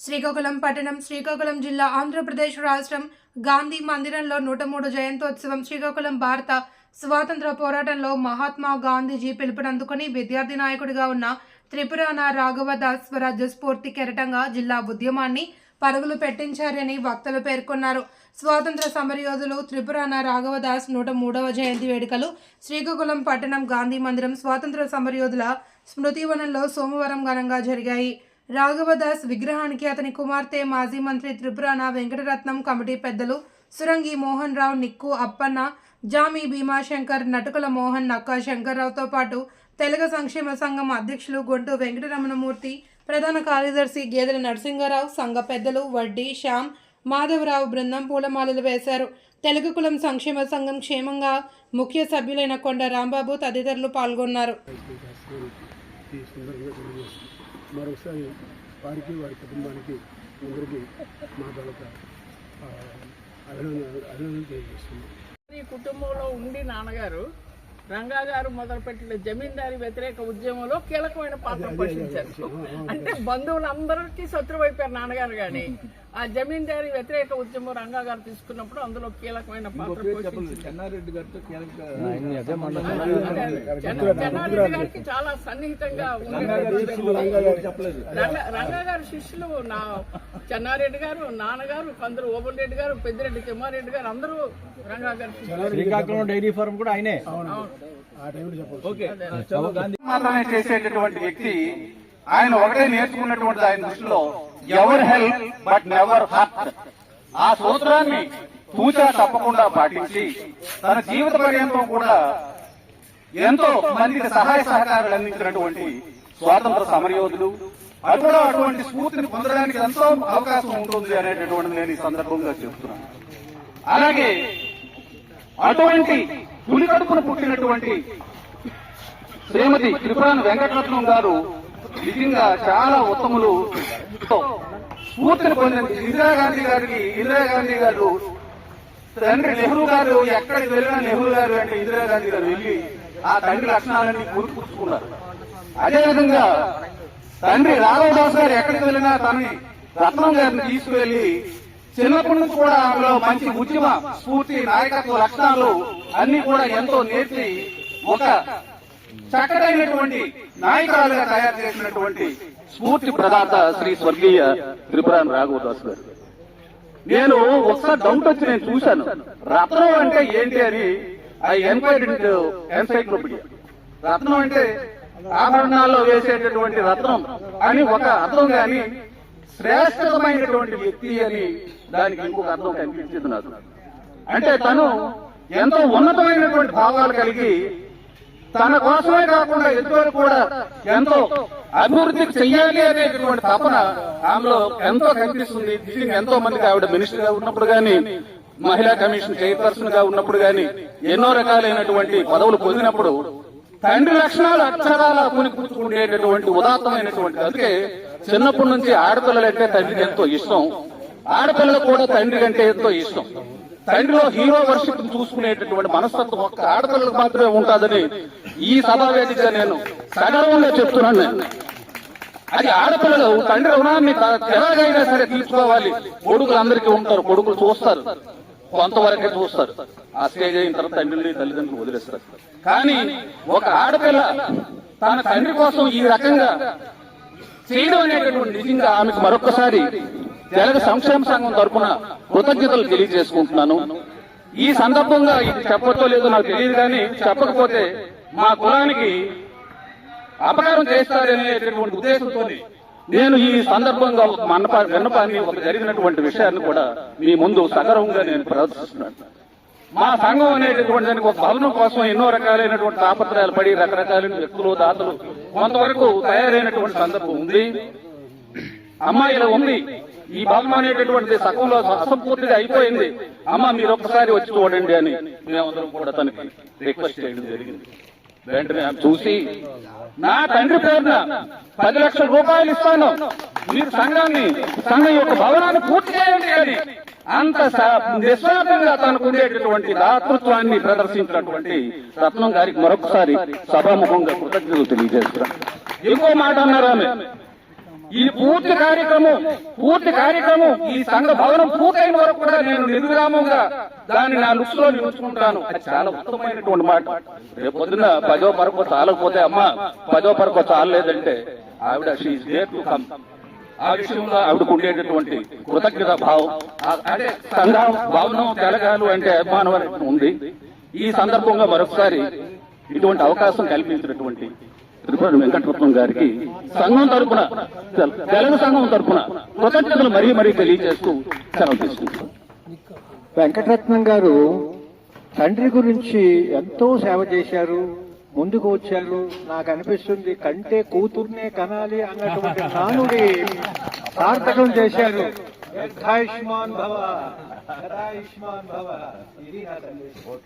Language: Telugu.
శ్రీకాకుళం పట్టణం శ్రీకాకుళం జిల్లా ఆంధ్రప్రదేశ్ రాష్ట్రం గాంధీ మందిరంలో నూట మూడు జయంతోత్సవం శ్రీకాకుళం భారత స్వాతంత్ర పోరాటంలో మహాత్మా గాంధీజీ పిలుపునందుకుని విద్యార్థి నాయకుడిగా ఉన్న త్రిపురాన రాఘవదాస్ స్వరాజ్య స్ఫూర్తి కెరటంగా జిల్లా ఉద్యమాన్ని పరుగులు పెట్టించారని వక్తలు పేర్కొన్నారు. స్వాతంత్ర సమరయోధులు త్రిపురాన రాఘవదాస్ నూట మూడవ జయంతి వేడుకలు శ్రీకాకుళం పట్టణం గాంధీ మందిరం స్వాతంత్ర సమరయోధుల స్మృతివనంలో సోమవారం ఘనంగా జరిగాయి. రాఘవదాస్ విగ్రహానికి అతని కుమార్తె మాజీ మంత్రి త్రిపురాన వెంకటరత్నం కమిటీ పెద్దలు సురంగి మోహన్ రావు నిక్కు అప్పన్న జామి భీమాశంకర్ నటుకల మోహన్ నక్కా శంకర్రావుతో పాటు తెలుగు సంక్షేమ సంఘం అధ్యక్షులు గొంటు వెంకటరమణమూర్తి ప్రధాన కార్యదర్శి గేదెల నరసింహారావు సంఘ పెద్దలు వడ్డీ శ్యామ్ మాధవరావు బృందం పూలమాలలు వేశారు. తెలుగు కులం సంక్షేమ సంఘం క్షేమంగా ముఖ్య సభ్యులైన కొండ రాంబాబు తదితరులు పాల్గొన్నారు. మరొకసారి వారికి వారి కుటుంబానికి అందరికీ మా తలక అభినందన అభినందన తెలియజేస్తున్నాం. ఈ కుటుంబంలో ఉండి నాన్నగారు రంగా గారు మొదలుపెట్టిన జమీందారీ వ్యతిరేక ఉద్యమంలో కీలకమైన పాత్ర పోషించారు. అంటే బంధువులందరికీ శత్రువు అయిపోయారు నాన్నగారు కానీ ఆ జమీందారీ వ్యతిరేక ఉద్యమం రంగా గారు తీసుకున్నప్పుడు అందులో కీలకమైన పాత్ర చెన్నారెడ్డి గారితో గారికి చాలా సన్నిహితంగా రంగ- గారి శిష్యులు నా చెన్నారెడ్డి గారు నాన్నగారు కొందరు ఓబుల్ రెడ్డి గారు పెద్దిరెడ్డి తిమ్మారెడ్డి గారు అందరూ రంగా గారి శ్రీకాకుళం డైరీ ఫార్మ్ కూడా ఆయనే. అవును. ఆ టైంలో చెప్పవచ్చు ఓకే. గాంధీ. మాత్రమే చేసేటటువంటి వ్యక్తి ఆయన ఒకటే నేర్చుకున్నటువంటి ఆయన దృష్టిలో. Ever help but never hurt ఆ సూత్రాన్ని తూచా తప్పకుండా పాటించి తన జీవిత పర్యంతం కూడా ఎంతో మందికి సహాయ సహకారాలు అందించినటువంటి స్వాతంత్ర సమరయోధులు అది కూడా అటువంటి స్ఫూర్తిని పొందడానికి ఎంతో అవకాశం ఉంటుంది అనేటటువంటి నేను ఈ సందర్భంగా చెప్తున్నాను. అలాగే అటువంటి పులికడుపున పుట్టినటువంటి శ్రీమతి త్రిపురాన వెంకటరత్నం గారు నిజంగా చాలా ఉత్తములు. స్ఫూర్తిని పొందిన ఇందిరాగాంధీ గారికి ఇందిరాగాంధీ గారు తండ్రి నెహ్రూ గారు ఎక్కడికి వెళ్ళినా నెహ్రూ గారు అంటే ఇందిరాగాంధీ గారు వెళ్ళి ఆ తండ్రి లక్షణాలన్నీ గుర్తుపుచ్చుకున్నారు అదేవిధంగా తండ్రి రాఘవదాస్ గారు ఎక్కడికి వెళ్ళినా తనని రత్నం గారిని తీసుకువెళ్ళి చిన్నప్పటి నుంచి కూడా ఆమెలో మంచి ఉద్యమ స్ఫూర్తి నాయకత్వ లక్షణాలు అన్ని కూడా ఎంతో నేర్చి ఒక చక్కటైనటువంటి నాయకురాలుగా తయారు చేసినటువంటి స్ఫూర్తి ప్రదాత శ్రీ స్వర్గీయ త్రిపురాన్ రాఘవదాస్ గారు. నేను ఒకసారి డౌట్ వచ్చి నేను చూశాను. రత్నం అంటే ఏంటి అని ఐ ఎన్క్వైర్డ్ ఎన్సైక్లోపీడియా. రత్నం అంటే ఆభరణాల్లో వేసేటటువంటి రత్నం అని ఒక అర్థం గాని శ్రేష్టమైనటువంటి వ్యక్తి అని దానికి ఇంకొక అర్థం కనిపించింది నాకు. అంటే తను ఎంతో ఉన్నతమైనటువంటి భావాలు కలిగి తన కోసమే కాకుండా ఎదురు కూడా ఎంతో అభివృద్ధి చెయ్యాలి అనేటటువంటి తపన ఆమెలో ఎంతో కనిపిస్తుంది. దీనికి ఎంతో మందికి ఆవిడ మినిస్టర్గా ఉన్నప్పుడు గాని మహిళా కమిషన్ చైర్పర్సన్గా ఉన్నప్పుడు గాని ఎన్నో రకాలైనటువంటి పదవులు పొందినప్పుడు తండ్రి లక్షణాలు అక్షరాల పునిపుచ్చుకునేటటువంటి ఉదాత్తమైనటువంటి అందుకే చిన్నప్పటి నుంచి ఆడపిల్లలంటే తండ్రికి ఎంతో ఇష్టం. ఆడపిల్లలకు కూడా తండ్రి కంటే ఎంతో ఇష్టం. తండ్రిలో హీరో వర్షిప్ చూసుకునేటటువంటి మనస్తత్వం ఒక్క ఆడపిల్లలకు మాత్రమే ఉంటుందని ఈ సభా వేదికగా నేను సగర్వంగా చెప్తున్నాను. అది ఆడపిల్లలు తండ్రి రుణాన్ని ఎలాగైనా సరే తీసుకోవాలి కొడుకులు అందరికీ ఉంటారు కొడుకులు చూస్తారు. కొంతవరకే చూస్తారు. ఆ స్టేజ్ అయిన తర్వాత తండ్రిని తల్లిదండ్రులు వదిలేస్తారు. కానీ ఒక ఆడపిల్ల తన తండ్రి కోసం ఈ రకంగా చేయడం అనేటటువంటి నిజంగా ఆమెకు మరొకసారి జలగ సంక్షేమ సంఘం తరపున కృతజ్ఞతలు తెలియజేసుకుంటున్నాను. ఈ సందర్భంగా ఇది చెప్పచ్చో లేదో నాకు తెలియదు కానీ చెప్పకపోతే మా కులానికి అపకారం చేస్తారనేటటువంటి ఉద్దేశంతో నేను ఈ సందర్భంగా ఒక మన్నప విన్నపాన్ని ఒక జరిగినటువంటి విషయాన్ని కూడా మీ ముందు సగర్వంగా నేను ప్రదర్శిస్తున్నాను. మా సంఘం అనేటటువంటి దానికి ఒక భవనం కోసం ఎన్నో రకాలైనటువంటి తాపత్రయాలు పడి రకరకాలైన వ్యక్తులు దాతలు కొంతవరకు తయారైనటువంటి సందర్భం ఉంది. అమ్మాయిలో ఉంది. ఈ భవనం అనేటటువంటిది సగంలో అసంపూర్తిగా అయిపోయింది. అమ్మ మీరు ఒక్కసారి వచ్చి చూడండి అని మేమందరం కూడా తనకి రిక్వెస్ట్ చేయడం జరిగింది. వెంటనే చూసి నా తండ్రి పేరున పది లక్షల రూపాయలు ఇస్తాను. మీరు సంఘాన్ని సంఘం యొక్క భవనాన్ని పూర్తి చేయండి అని. అంత స- నిస్వార్థంగా తనకు ఉండేటటువంటి దాతృత్వాన్ని ప్రదర్శించినటువంటి రత్నం గారికి మరొకసారి సభాముఖంగా కృతజ్ఞతలు తెలియజేస్తున్నాను. ఇంకో మాట అన్నారు ఆమె. ఈ పూర్తి కార్యక్రమం పూర్తి కార్యక్రమం ఈ సంఘ భవనం పూర్తయిన వరకు కూడా నేను నిర్విరామంగా దాన్ని నా లుక్స్లో నిలుచుకుంటాను. అది చాలా ఉత్తమమైనటువంటి మాట. రేపు పొద్దున పదో పరకు చాలకపోతే అమ్మ పదో పరకు చాలలేదంటే ఆవిడ షీ డేర్ టు కమ్. ఆ విషయంలో ఆవిడకు ఉండేటటువంటి కృతజ్ఞత భావం. అంటే సంఘ భవనం తెలగాలు అంటే అభిమానం ఉంది. ఈ సందర్భంగా మరొకసారి ఇటువంటి అవకాశం కల్పించినటువంటి తిరుపతి వెంకటరత్నం గారికి సంఘం తరపున తెలుగు సంఘం తరపున కృతజ్ఞతలు మరీ మరీ తెలియజేస్తూ సెలవు తీసుకుంటాం వెంకటరత్నం గారు తండ్రి గురించి ఎంతో సేవ చేశారు ముందుకు వచ్చారు. నాకు అనిపిస్తుంది కంటే కూతుర్నే కనాలి అన్నటువంటి నానుడి సార్థకం చేశారు. యథాయుష్మాన్ భవ యథాయుష్మాన్ భవ. ఇది నా సందేశం.